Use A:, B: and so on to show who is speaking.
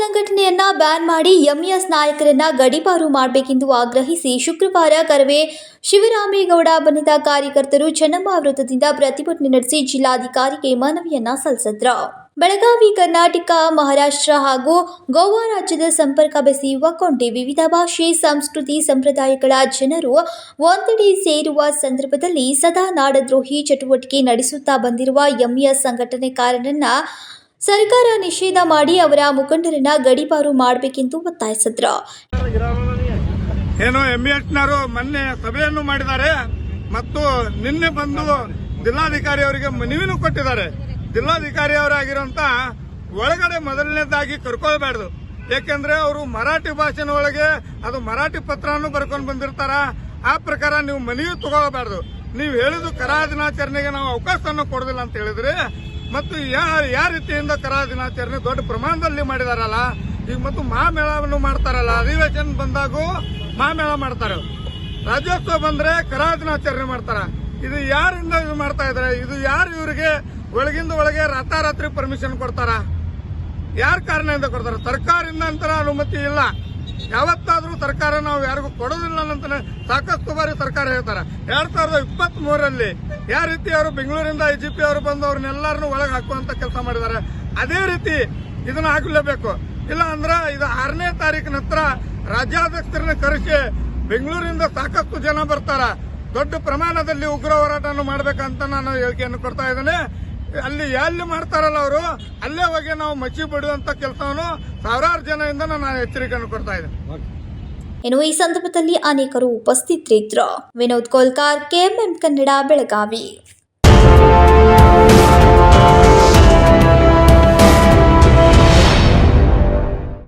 A: ಸೇವೆಯನ್ನ ಬ್ಯಾನ್ ಮಾಡಿ ಎಂಇಎಸ್ ನಾಯಕರನ್ನ ಗಡಿಪಾರು ಮಾಡಬೇಕೆಂದು ಆಗ್ರಹಿಸಿ ಶುಕ್ರವಾರ ಕರವೇ ಶಿವರಾಮೇಗೌಡ ಬಣದ ಕಾರ್ಯಕರ್ತರು ಚೆನ್ನಮ್ಮ ವೃತ್ತದಿಂದ ಪ್ರತಿಭಟನೆ ನಡೆಸಿ ಜಿಲ್ಲಾಧಿಕಾರಿಗೆ ಮನವಿಯನ್ನ ಸಲ್ಲಿಸಿದ್ರು. ಬೆಳಗಾವಿ, ಕರ್ನಾಟಕ, ಮಹಾರಾಷ್ಟ್ರ ಹಾಗೂ ಗೋವಾ ರಾಜ್ಯದ ಸಂಪರ್ಕ ಬೆಸೆಯುವ ಕೊಂಡಿ ವಿವಿಧ ಭಾಷೆ, ಸಂಸ್ಕೃತಿ ಸಂಪ್ರದಾಯಗಳ ಜನರು ಒಂದೆಡೆ ಸೇರುವ ಸಂದರ್ಭದಲ್ಲಿ ಸದಾ ನಾಡದ್ರೋಹಿ ಚಟುವಟಿಕೆ ನಡೆಸುತ್ತಾ ಬಂದಿರುವ ಎಂಇಎಸ್ ಸಂಘಟನೆಕಾರರನ್ನ ಸರ್ಕಾರ ನಿಷೇಧ ಮಾಡಿ ಅವರ ಮುಖಂಡರನ್ನ ಗಡಿಪಾರು ಮಾಡಬೇಕೆಂದು ಒತ್ತಾಯಿಸಿದ್ರು.
B: ಏನೋ ಎಂ ಎಚ್ನವರು ಮೊನ್ನೆ ಸಭೆಯನ್ನು ಮಾಡಿದ್ದಾರೆ. ಮತ್ತು ನಿನ್ನೆ ಬಂದು ಜಿಲ್ಲಾಧಿಕಾರಿ ಅವರಿಗೆ ಮನವಿನೂ ಕೊಟ್ಟಿದ್ದಾರೆ. ಜಿಲ್ಲಾಧಿಕಾರಿ ಅವರಾಗಿರುವಂತ ಒಳಗಡೆ ಮೊದಲನೇದಾಗಿ ಕರ್ಕೊಳ್ಬಾರ್ದು. ಯಾಕೆಂದ್ರೆ ಅವರು ಮರಾಠಿ ಭಾಷೆನ ಒಳಗೆ ಅದು ಮರಾಠಿ ಪತ್ರವನ್ನು ಬರ್ಕೊಂಡು ಬಂದಿರ್ತಾರ. ಆ ಪ್ರಕಾರ ನೀವು ಮನವಿ ತಗೊಳ್ಬಾರ್ದು. ನೀವು ಹೇಳಿದ್ದು ಕರಾ ದಿನಾಚರಣೆಗೆ ನಾವು ಅವಕಾಶವನ್ನು ಕೊಡೋದಿಲ್ಲ ಅಂತ ಹೇಳಿದ್ರಿ. ಮತ್ತು ಯಾವ ರೀತಿಯಿಂದ ಕರಾ ದಿನಾಚರಣೆ ದೊಡ್ಡ ಪ್ರಮಾಣದಲ್ಲಿ ಮಾಡಿದಾರಲ್ಲ, ಈಗ ಮತ್ತು ಮಹಾಮೇಳವನ್ನು ಮಾಡ್ತಾರಲ್ಲ, ಅಧಿವೇಶನ ಬಂದಾಗೂ ಮಹಾಮೇಳ ಮಾಡ್ತಾರೆ. ರಾಜ್ಯೋತ್ಸವ ಬಂದ್ರೆ ಕರಾ ದಿನಾಚರಣೆ ಮಾಡ್ತಾರ. ಇದು ಯಾರಿಂದ ಇದು ಮಾಡ್ತಾ ಇದಾರೆ ಇದು ಯಾರು ಇವರಿಗೆ ಒಳಗಿಂದ ಒಳಗೆ ರಾತಾರಾತ್ರಿ ಪರ್ಮಿಷನ್ ಕೊಡ್ತಾರ? ಯಾರ ಕಾರಣದಿಂದ ಕೊಡ್ತಾರ? ಸರ್ಕಾರದಿಂದ ಅಂತರ ಅನುಮತಿ ಇಲ್ಲ. ಯಾವತ್ತಾದ್ರೂ ಸರ್ಕಾರ ನಾವು ಯಾರಿಗೂ ಕೊಡೋದಿಲ್ಲ ಅಂತ ಸಾಕಷ್ಟು ಬಾರಿ ಸರ್ಕಾರ ಹೇಳ್ತಾರೆ. ಎರಡ್ ಸಾವಿರದ ಇಪ್ಪತ್ತ್ ಮೂರರಲ್ಲಿ ಯಾವ ರೀತಿ ಅವರು ಬೆಂಗಳೂರಿಂದ ಐಜಿಪಿ ಅವರು ಬಂದು ಅವ್ರನ್ನೆಲ್ಲರನ್ನು ಒಳಗೆ ಹಾಕುವಂತ ಕೆಲಸ ಮಾಡಿದ್ದಾರೆ. ಅದೇ ರೀತಿ ಇದನ್ನ ಹಾಕಲೇಬೇಕು. ಇಲ್ಲ ಅಂದ್ರೆ ಇದು ಆರನೇ ತಾರೀಕಿನ ಹತ್ರ ರಾಜ್ಯಾಧ್ಯಕ್ಷರನ್ನ ಕರೆಸಿ ಬೆಂಗಳೂರಿಂದ ಸಾಕಷ್ಟು ಜನ ಬರ್ತಾರ. ದೊಡ್ಡ ಪ್ರಮಾಣದಲ್ಲಿ ಉಗ್ರ ಹೋರಾಟವನ್ನು ಮಾಡ್ಬೇಕಂತ ನಾನು ಹೇಳಿಕೆಯನ್ನು ಕೊಡ್ತಾ ಇದ್ದೇನೆ. ಅಲ್ಲಿ ಎಲ್ಲಿ ಮಾಡ್ತಾರಲ್ಲ ಅವರು, ಅಲ್ಲೇ ಹೋಗಿ ನಾವು ಮಚ್ಚಿ ಬಿಡುವಂತ ಕೆಲಸವನ್ನು ಸಾವಿರಾರು ಜನದಿಂದ ನಾನು ಎಚ್ಚರಿಕೆಯನ್ನು ಕೊಡ್ತಾ ಇದ್ದೇನೆ.
A: ಇನ್ನು ಈ ಸಂದರ್ಭದಲ್ಲಿ ಅನೇಕರು ಉಪಸ್ಥಿತರಿದ್ರು ವಿನೋದ್ ಕೋಲ್ಕಾರ್, ಕೆಎಂಎಂ ಕನ್ನಡ, ಬೆಳಗಾವಿ.